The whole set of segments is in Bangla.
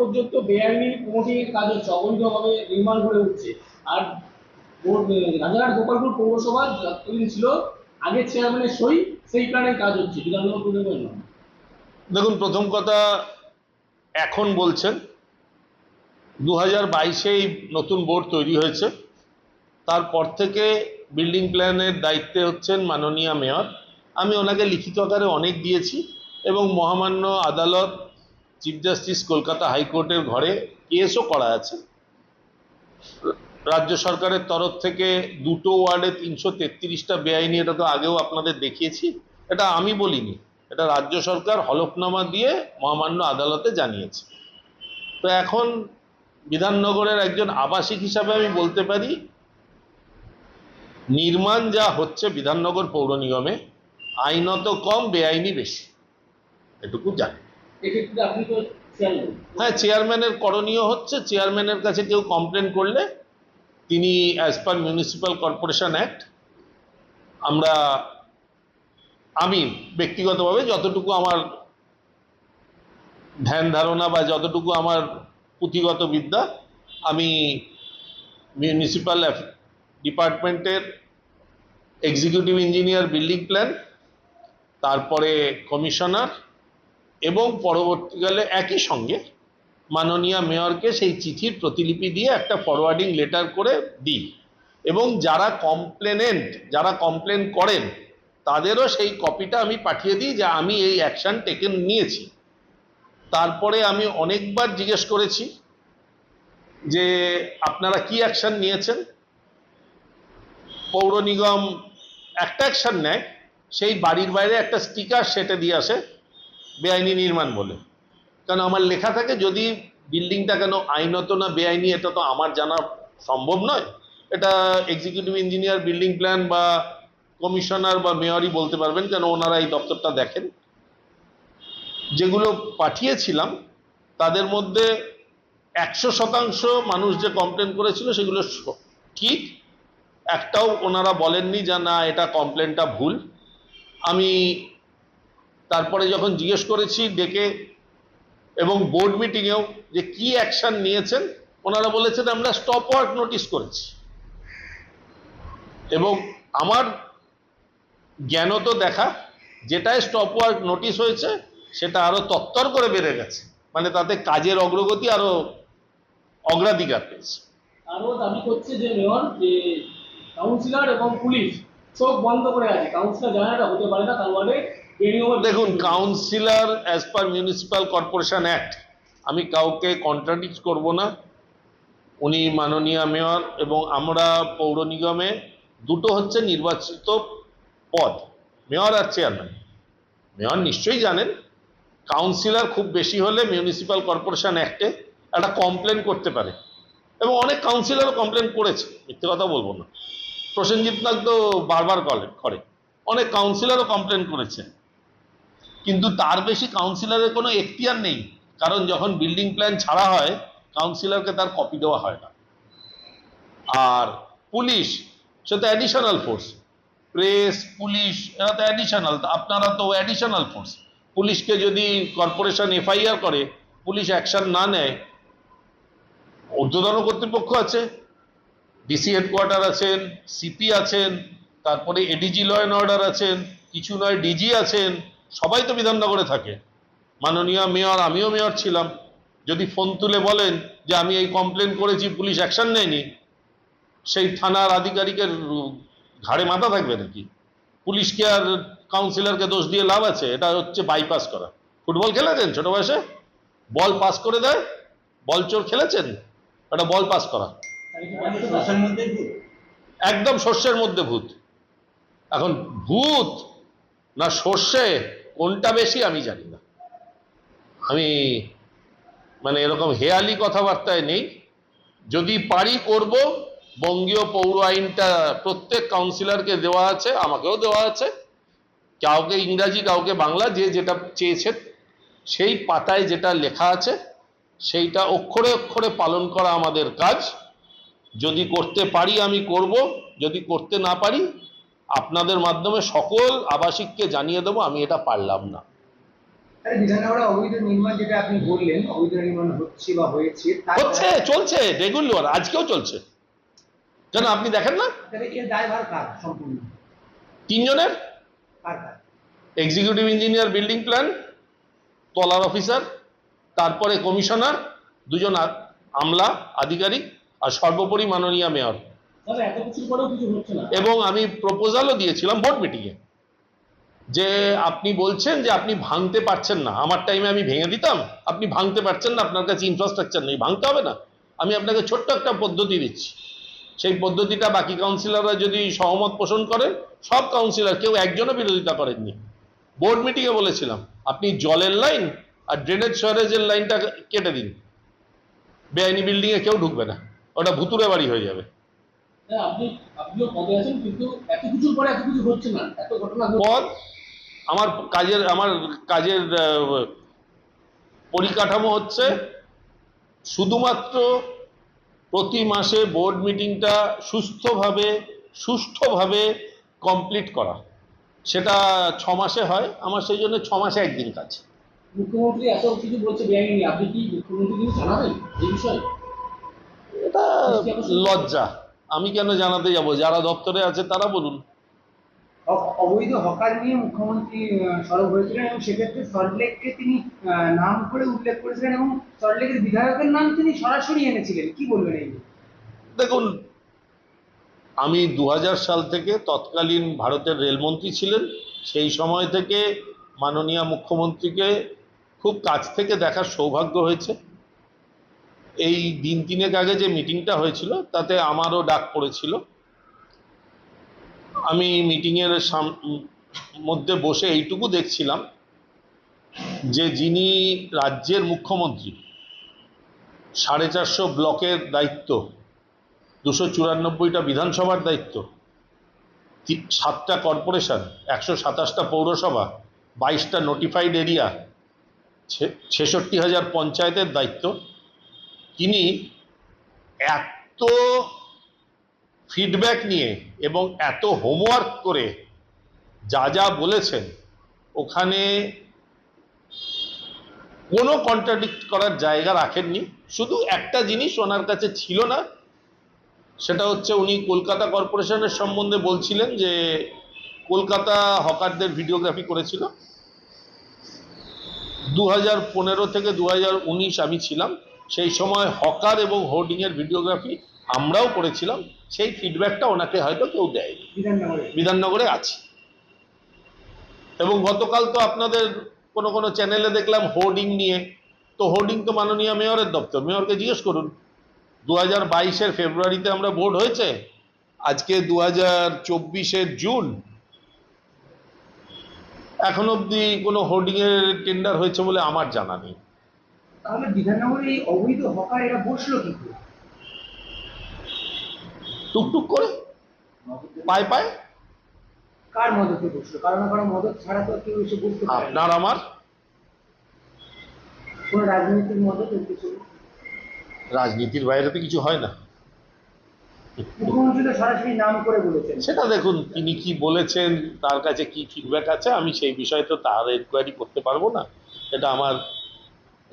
পর্যন্ত বেআইনি প্রমোটিং কাজ হচ্ছে অবৈধভাবে নির্মাণ করে উঠছে। আর রাজারহাট গোপালপুর পৌরসভা যতদিন ছিল, আগের চেয়ারম্যানের সই সেই প্ল্যানের কাজ হচ্ছে। পুর দেখুন, প্রথম কথা এখন বলছেন দু হাজার বাইশেই নতুন বোর্ড তৈরি হয়েছে। তারপর থেকে বিল্ডিং প্ল্যানের দায়িত্বে হচ্ছেন মাননীয় মেয়র। আমি ওনাকে লিখিত আকারে অনেক দিয়েছি এবং মহামান্য আদালত চিফ জাস্টিস কলকাতা হাইকোর্টের ঘরে কেসও করা আছে। রাজ্য সরকারের তরফ থেকে দুটো ওয়ার্ডে তিনশো তেত্রিশটা বেআইনি, এটা তো আগেও আপনাদের দেখিয়েছি। এটা আমি বলিনি, এটা রাজ্য সরকার হলফনামা দিয়ে মহামান্য আদালতে জানিয়েছে। তো এখন বিধাননগরের একজন আবাসিক হিসাবে আমি বলতে পারি, নির্মাণ যা হচ্ছে বিধাননগর পৌর নিগমে, আইনত কম, বেআইনি বেশি। এটুকু জানি। হ্যাঁ চেয়ারম্যানের করণীয় হচ্ছে চেয়ারম্যানের কাছে কেউ কমপ্লেন করলে তিনি as per municipal corporation act আমরা, আমি ব্যক্তিগতভাবে যতটুকু আমার ধ্যান ধারণা বা যতটুকু আমার পুঁথিগত বিদ্যা, আমি মিউনিসিপ্যাল ডিপার্টমেন্টের এক্সিকিউটিভ ইঞ্জিনিয়ার বিল্ডিং প্ল্যান তারপরে কমিশনার এবং পরবর্তীকালে একই সঙ্গে মাননীয় মেয়রকে সেই চিঠির প্রতিলিপি দিয়ে একটা ফরওয়ার্ডিং লেটার করে দিই। এবং যারা কমপ্লেনেন্ট যারা কমপ্লেন করেন, তাদেরও সেই কপিটা আমি পাঠিয়ে দিই যে আমি এই অ্যাকশন টেকেন নিয়েছি। তারপরে আমি অনেকবার জিজ্ঞেস করেছি যে আপনারা কি অ্যাকশন নিয়েছেন? পৌর নিগম একটা অ্যাকশন নেয়, সেই বাড়ির বাইরে একটা স্টিকার সেটে দিয়ে আসে বেআইনি নির্মাণ বলে। কারণ আমার লেখা থাকে, যদি বিল্ডিংটা কেন আইনত না বেআইনি, এটা তো আমার জানা সম্ভব নয়। এটা এক্সিকিউটিভ ইঞ্জিনিয়ার বিল্ডিং প্ল্যান বা কমিশনার বা মেয়রই বলতে পারবেন, কেন ওনারা এই দপ্তরটা দেখেন। যেগুলো পাঠিয়েছিলাম, তাদের মধ্যে একশো শতাংশ মানুষ যে কমপ্লেন করেছিল, সেগুলো ঠিক একটাও ওনারা বলেননি যে, না, এটা কমপ্লেনটা ভুল। আমি তারপরে যখন জিজ্ঞেস করেছি ডেকে এবং বোর্ড মিটিংয়েও যে কি অ্যাকশন নিয়েছেন, ওনারা বলেছেন, আমরা স্টপ ওয়ার্ক নোটিশ করেছি। এবং আমার জ্ঞানত দেখা, যেটায় স্টপ ওয়ার্ক নোটিশ হয়েছে, সেটা আরও তত্তর করে বেড়ে গেছে। মানে তাতে কাজের অগ্রগতি আরও অগ্রাধিকার পেয়েছে। আরও দাবি করছে যে মেয়র, যে কাউন্সিলর এবং পুলিশ চোখ বন্ধ করে আছে। কাউন্সিলর জানে এটা হতে পারে না, তার বেনিয়মের দেখুন councillor as per municipal corporation act আমি কাউকে কন্ট্রাডিক্ট করব না। উনি মাননীয় মেয়র এবং আমরা পৌর নিগমে দুটো হচ্ছে নির্বাচিত পদ মেয়র আর চেয়ারম্যান মেয়র নিশ্চয়ই জানেন কাউন্সিলর খুব বেশি হলে মিউনিসিপ্যাল কর্পোরেশন অ্যাক্টে একটা কমপ্লেন করতে পারে। এবং অনেক কাউন্সিলরও কমপ্লেন করেছে, মিথ্যে কথা বলব না। প্রসেনজিৎ নাগ তো বারবার করে করে। অনেক কাউন্সিলরও কমপ্লেন করেছে। কিন্তু তার বেশি কাউন্সিলরের কোনো এখতিয়ার নেই। কারণ যখন বিল্ডিং প্ল্যান ছাড়া হয় কাউন্সিলরকে তার কপি দেওয়া হয় না। আর পুলিশ সে তো অ্যাডিশনাল ফোর্স প্রেস পুলিশ এরা তো অ্যাডিশনাল আপনারা তো অ্যাডিশনাল ফোর্স পুলিশকে যদি কর্পোরেশন এফআইআর করে পুলিশ অ্যাকশন না নেয়, ঊর্ধ্বতন কর্তৃপক্ষ আছে ডিসি হেডকোয়ার্টার আছেন সিপি আছেন, তারপরে এডিজি ল অ্যান্ড অর্ডার আছেন, কিছু নয় ডিজি আছেন সবাই তো বিধাননগরে থাকে। মাননীয় মেয়র, আমিও মেয়র ছিলাম। যদি ফোন তুলে বলেন যে আমি এই কমপ্লেন করেছি, পুলিশ অ্যাকশন নেয়নি, সেই থানার আধিকারিকের ঘাড়ে মাথা থাকবে নাকি? পুলিশকে আর কাউন্সিলরকে দোষ দিয়ে লাভ আছে? এটা হচ্ছে বাইপাস করা। ফুটবল খেলেছেন ছোট বয়সে? বল পাস করে দেয়? বল চোর খেলেছেন? এটা বল পাস করা। একদম শস্যের মধ্যে ভূত। এখন ভূত না সর্ষে কোনটা বেশি আমি জানি না। আমি মানে এরকম হেয়ালি কথাবার্তায় নেই। যদি পারি করব, বঙ্গীয় পৌর আইনটা প্রত্যেক কাউন্সিলরকে দেওয়া আছে, আমাকেও দেওয়া আছে। কাউকে ইংরাজি, কাউকে বাংলা, যে যেটা চেয়েছে, সেই পাতায় যেটা লেখা আছে, সেইটা অক্ষরে অক্ষরে পালন করা আমাদের কাজ। যদি করতে পারি আমি করব, যদি করতে না পারি আপনাদের মাধ্যমে সকল আবাসিককে জানিয়ে দেবো আমি এটা পারলাম না। হচ্ছে চলছে রেগুলার আজকেও চলছে। কেন আপনি দেখেন না? তিনজনের? এক্সিকিউটিভ ইঞ্জিনিয়ার বিল্ডিং প্ল্যান তলার অফিসার তারপরে কমিশনার দুজন আমলা আধিকারিক আর সর্বোপরি মাননীয় মেয়র এবং আমি প্রপোজালও দিয়েছিলাম বোর্ড মিটিংয়ে যে আপনি বলছেন যে আপনি ভাঙতে পারছেন না। আমার টাইমে আমি ভেঙে দিতাম, আপনি ভাঙতে পারছেন না, আপনার কাছে ইনফ্রাস্ট্রাকচার নেই, ভাঙতে হবে না। আমি আপনাকে ছোট্ট একটা পদ্ধতি দিচ্ছি। সেই পদ্ধতিটা বাকি কাউন্সিলররা যদি সহমত পোষণ করেন সব কাউন্সিলর কেউ একজনও বিরোধিতা করেননি। বোর্ড মিটিংয়ে বলেছিলাম, আপনি জলের লাইন আর ড্রেনেজ সয়ারেজের লাইনটা কেটে দিন। বেআইনি বিল্ডিংয়ে কেউ ঢুকবে না। ওটা ভুতুরে বাড়ি হয়ে যাবে। হ্যাঁ আপনি আপনিও পদে আছেন কিন্তু এত পরে কিছু হচ্ছে না। এত ঘটনা পদ আমার কাজের আমার কাজের পরিকাঠামো হচ্ছে শুধুমাত্র প্রতি মাসে বোর্ড মিটিংটা সুস্থভাবে সুষ্ঠুভাবে কমপ্লিট করা। সেটা ছ মাসে হয় আমার সেই জন্য ছ মাসে একদিন কাজ। মুখ্যমন্ত্রী এত কিছু বলছে বেআইনি আপনি কি মুখ্যমন্ত্রী জানাবেন এই বিষয়ে? এটা লজ্জা। আমি কেন জানাতে যাব? যারা দপ্তরে আছে তারা বলুন। অবৈধ হকার নিয়ে মুখ্যমন্ত্রী সরব হয়েছিলেন এবং সেক্ষেত্রে সল্টলেককে তিনি নাম করে উল্লেখ করেছিলেন এবং সল্টলেকের বিধায়কের নাম তিনি সরাসরি এনেছিলেন। কি বলবেন এই দেখুন আমি দু হাজার সাল থেকে তৎকালীন ভারতের রেলমন্ত্রী ছিলেন। সেই সময় থেকে মাননীয় মুখ্যমন্ত্রীকে খুব কাছ থেকে দেখার সৌভাগ্য হয়েছে। এই দিন তিনেক আগে যে মিটিংটা হয়েছিল, তাতে আমারও ডাক পড়েছিল। আমি মিটিংয়ের মধ্যে বসে এইটুকু দেখছিলাম যে যিনি রাজ্যের মুখ্যমন্ত্রী, সাড়ে চারশো ব্লকের দায়িত্ব, দুশো চুরানব্বইটা বিধানসভার দায়িত্ব সাতটা কর্পোরেশন, একশো সাতাশটা পৌরসভা, বাইশটা নোটিফাইড এরিয়া ছেষট্টি হাজার পঞ্চায়েতের দায়িত্ব তিনি এত ফিডব্যাক নিয়ে এবং এত হোমওয়ার্ক করে যা যা বলেছেন, ওখানে কোনো কন্ট্রাডিক্ট করার জায়গা রাখেননি। শুধু একটা জিনিস ওনার কাছে ছিল না, সেটা হচ্ছে উনি কলকাতা কর্পোরেশনের সম্বন্ধে বলছিলেন যে কলকাতা হকারদের ভিডিওগ্রাফি করেছিল। দু হাজার পনেরো থেকে দু হাজার উনিশ আমি ছিলাম। সেই সময় হকার এবং হোর্ডিংয়ের ভিডিওগ্রাফি আমরাও করেছিলাম সেই ফিডব্যাকটা ওনাকে হয়তো কেউ দেয়নি। বিধাননগরে। আছে। এবং গতকাল তো আপনাদের কোনো কোনো চ্যানেলে দেখলাম হোর্ডিং নিয়ে। তো হোর্ডিং তো মাননীয় মেয়রের দপ্তর। মেয়রকে জিজ্ঞেস করুন দু হাজার বাইশের ফেব্রুয়ারিতে আমরা ভোট হয়েছে? আজকে দু হাজার চব্বিশের জুন। এখন অবধি কোনো হোর্ডিংয়ের টেন্ডার হয়েছে বলে আমার জানা নেই। তাহলে বিধাননগরে এই অবৈধ হকার এরা বসল কি করে? টুকটুক করে? পায় পায়? কার মদতে বসল? কারণ না কারণ মদত ছাড়া তো কেউ এসে বসতে পারে না। আপনার আমার? কোনো রাজনৈতিক মদত এর কিছু? রাজনীতির বাইরে তো কিছু হয় না। মুখ্যমন্ত্রী তো সরাসরি নাম করে বলেছেন। সেটা দেখুন তিনি কি বলেছেন তার কাছে কি ফিডব্যাক আছে আমি সেই বিষয়ে তো তার এনকোয়ারি করতে পারব না। এটা আমার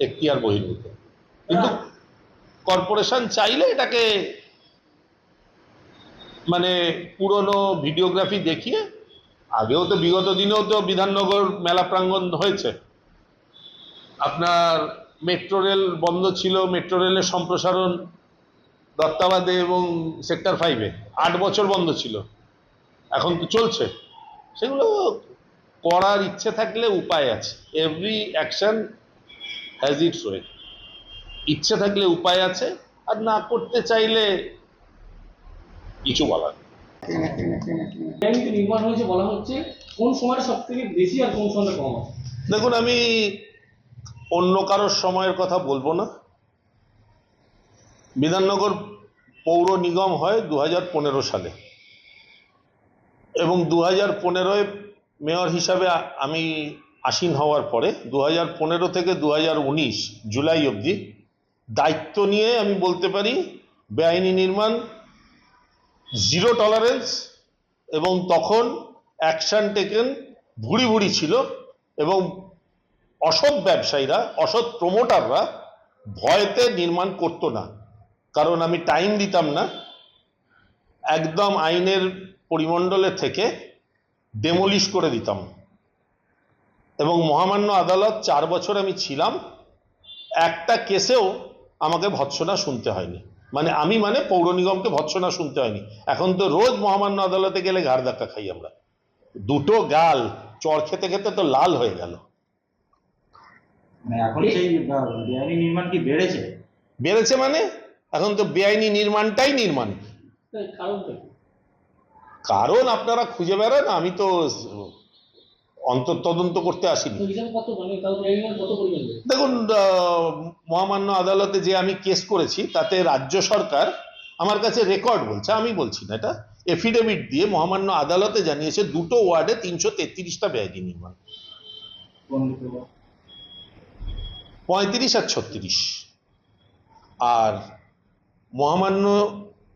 এখতিয়ার বহির্ভূত। কিন্তু কর্পোরেশন চাইলে এটাকে মানে পুরনো ভিডিওগ্রাফি দেখিয়ে আগেও তো বিগত দিনেও তো বিধাননগর মেলা প্রাঙ্গণ হয়েছে। আপনার মেট্রো রেল বন্ধ ছিল মেট্রো রেলের সম্প্রসারণ দত্তাবাদে এবং সেক্টর ফাইভে আট বছর বন্ধ ছিল। এখন তো চলছে। সেগুলো করার ইচ্ছে থাকলে উপায় আছে। Every action has its way ইচ্ছে থাকলে উপায় আছে আর না করতে চাইলে কিছু বলার নির্মাণ হয়েছে বলা হচ্ছে কোন সময়টা সব থেকে বেশি আর কোন কম আছে দেখুন আমি অন্য কারোর সময়ের কথা বলব না। বিধাননগর পৌর নিগম হয় দু পনেরো সালে। এবং দু হাজার পনেরোয় মেয়র হিসাবে আমি আসীন হওয়ার পরে দু হাজার পনেরো থেকে দু হাজার উনিশ জুলাই অবধি দায়িত্ব নিয়ে আমি বলতে পারি, বেআইনি নির্মাণ জিরো টলারেন্স এবং তখন অ্যাকশন টেকেন ভুড়ি ভুড়ি ছিল এবং অসৎ ব্যবসায়ীরা, অসৎ প্রমোটাররা ভয়তে নির্মাণ করতো না। কারণ আমি টাইম দিতাম না। একদম আইনের পরিমণ্ডলের থেকে ডেমোলিশ করে দিতাম। এবং মহামান্য আদালত চার বছর আমি ছিলাম একটা কেসেও আমাকে ভৎসনা শুনতে হয়নি। মানে আমি মানে পৌর নিগমকে ভৎসনা শুনতে হয়নি। এখন তো রোজ মহামান্য আদালতে গেলে ঘাড় ধাক্কা খাই আমরা। দুটো গাল চর খেতে খেতে তো লাল হয়ে গেল। মানে এখন সেই বেআইনি নির্মাণ কি বেড়েছে? বেড়েছে মানে? এখন তো বেআইনি নির্মাণটাই নির্মাণ? কারণ আপনারা খুঁজে বেড়ান আমি তো অন্তর্তদন্ত করতে আসিনি। মানে? দেখুন মহামান্য আদালতে যে আমি কেস করেছি তাতে রাজ্য সরকার আমার কাছে রেকর্ড বলছে আমি বলছি না এটা এফিডেভিট দিয়ে মহামান্য আদালতে জানিয়েছে দুটো ওয়ার্ডে তিনশো তেত্রিশটা ব্যয়টি নির্মাণ। পঁয়ত্রিশ আর ছত্রিশ। আর মহামান্য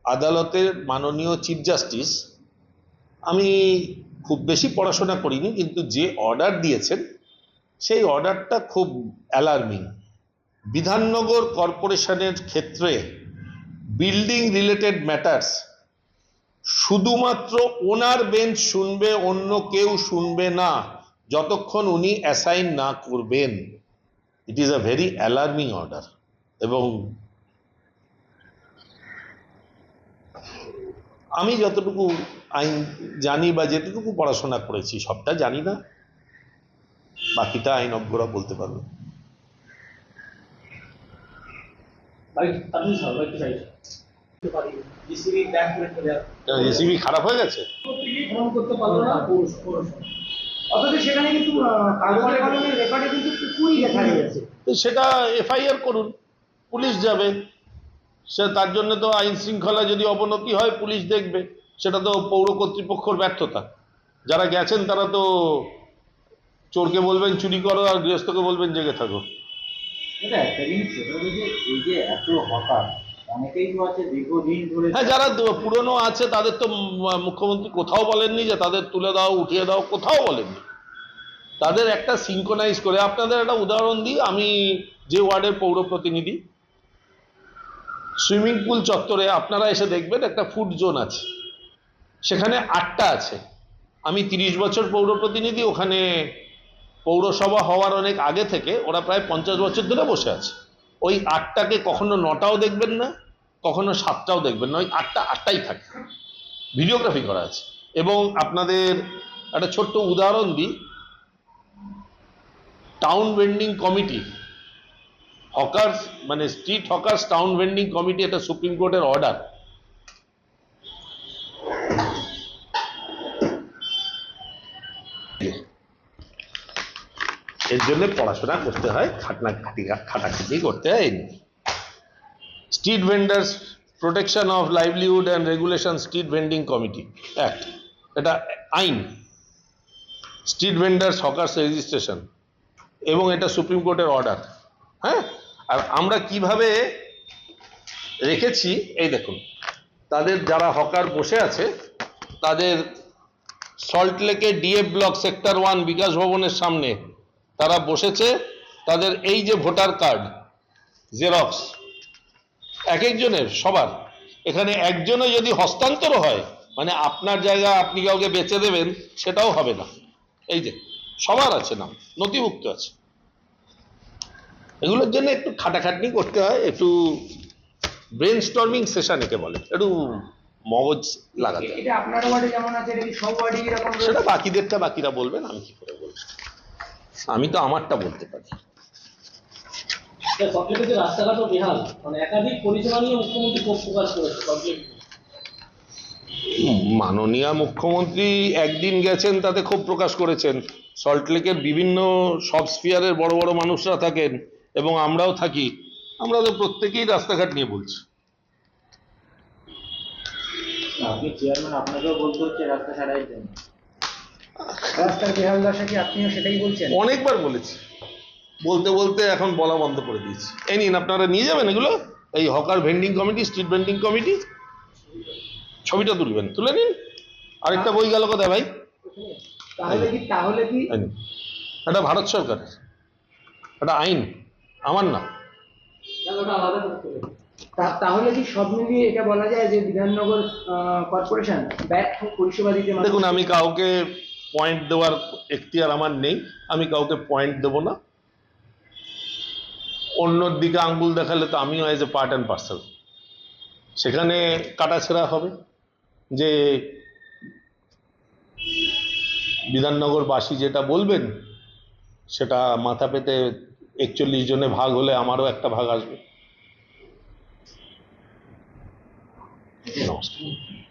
আদালতের মাননীয় চিফ জাস্টিস আমি খুব বেশি পড়াশোনা করিনি, কিন্তু যে অর্ডার দিয়েছেন, সেই অর্ডারটা খুব অ্যালার্মিং বিধাননগর কর্পোরেশনের ক্ষেত্রে বিল্ডিং রিলেটেড ম্যাটার্স শুধুমাত্র ওনার বেঞ্চ শুনবে, অন্য কেউ শুনবে না, যতক্ষণ উনি অ্যাসাইন না করবেন। It is a very alarming order এবং আমি যতটুকু আইন জানি বা যেটুকু পড়াশোনা করেছি সবটা জানি না। বাকিটা আইন অজ্ঞরা বলতে পারবে। রেসিপি খারাপ হয়ে গেছে। সেটা এফআইআর করুন পুলিশ যাবে। সে তার জন্য তো আইন শৃঙ্খলা যদি অবনতি হয় পুলিশ দেখবে। সেটা তো পৌর কর্তৃপক্ষর ব্যর্থতা। যারা গেছেন তারা তো চোরকে বলবেন চুরি করো আর গৃহস্থকে বলবেন জেগে থাকো। হ্যাঁ যারা পুরনো আছে তাদের তো মুখ্যমন্ত্রী কোথাও বলেননি যে তাদের তুলে দাও উঠিয়ে দাও কোথাও বলেননি। তাদের একটা সিঙ্কোনাইজ করে। আপনাদের একটা উদাহরণ দিই আমি যে ওয়ার্ডের পৌর প্রতিনিধি সুইমিং পুল চত্বরে আপনারা এসে দেখবেন একটা ফুড জোন আছে। সেখানে আটটা আছে। আমি তিরিশ বছর পৌর প্রতিনিধি, ওখানে পৌরসভা হওয়ার অনেক আগে থেকে ওরা প্রায় পঞ্চাশ বছর ধরে বসে আছে। ওই আটটাকে কখনো নটাও দেখবেন না, কখনো সাতটাও দেখবেন না, ওই আটটা, আটটাই থাকে। ভিডিওগ্রাফি করা আছে। এবং আপনাদের একটা ছোট্ট উদাহরণ দিই। টাউন ভেন্ডিং কমিটি হকার্স মানে street hawkers town vending committee এটা সুপ্রিম কোর্টের অর্ডার এর জন্য পড়াশোনা করতে হয় খাটনা খাটি খাটাখাটি করতে হয় street vendors protection of livelihood and regulation street vending committee act এটা আইন। স্ট্রিট ভেন্ডার্স হকার্স রেজিস্ট্রেশন এবং এটা সুপ্রিম কোর্টের অর্ডার হ্যাঁ? আর আমরা কীভাবে রেখেছি, এই দেখুন। তাদের যারা হকার বসে আছে, তাদের সল্ট লেকে ডিএফ ব্লক সেক্টর ওয়ান বিকাশ ভবনের সামনে তারা বসেছে। তাদের এই যে ভোটার কার্ড জেরক্স এক একজনের সবার। এখানে একজনে যদি হস্তান্তর হয় মানে আপনার জায়গা আপনি কাউকে বেচে দেবেন, সেটাও হবে না। এই যে, সবার আছে নাম, নথিভুক্ত আছে। এগুলোর জন্য একটু খাটাখাটনি করতে হয় একটু ব্রেন স্টর্মিং সেশন একে বলে একটু মগজ লাগাতে এটা আপনার ওয়ার্ডে যেমন আছে এটা কি সব ওয়ার্ডে এরকম সেটা বাকিদেরটা বাকিরা বলবেন আমি কি করে বলব? আমি তো আমারটা বলতে পারি। সবচেয়ে রাস্তাঘাটও বেহাল। মানে একাধিক পরিষেবা নিয়ে মুখ্যমন্ত্রী প্রকাশ করেছে সবচেয়ে মাননীয় মুখ্যমন্ত্রী একদিন গেছেন তাতে ক্ষোভ প্রকাশ করেছেন। সল্টলেকের বিভিন্ন সব স্পিয়ারের বড় বড় মানুষরা থাকেন। এবং আমরাও থাকি আমরা তো প্রত্যেকেই রাস্তাঘাট নিয়ে বলছি। আপনি চেয়ারম্যান আপনাকেও বলতে হচ্ছে রাস্তা ছাড়াই জন্য। রাস্তার বেহাল দশা কি আপনিও সেটাই বলছেন? অনেকবার বলেছি। বলতে বলতে এখন বলা বন্ধ করে দিয়েছি। এই নিন আপনারা নিয়ে যাবেন এগুলো? এই hawker vending committee street vending committee ছবিটা তুলবেন তুলে নিন। আরেকটা বই গেল কোথায় ভাই? তাহলে কি তাহলে কি? এটা ভারত সরকারের। এটা আইন। আমার না তাহলে কি সব মিলিয়ে এটা বলা যায় যে বিধাননগর কর্পোরেশন ব্যর্থ পরিষেবা দিতে দেখুন আমি কাউকে পয়েন্ট দেওয়ার এখতিয়ার আমার নেই। আমি কাউকে পয়েন্ট দেব না। অন্যর দিকে আঙ্গুল দেখালে তো আমিও as a part and parcel সেখানে কাটাছেড়া হবে যে বিধাননগরবাসী যেটা বলবেন সেটা মাথা পেতে একচল্লিশ জনে ভাগ হলে আমারও একটা ভাগ আসবে। নমস্কার।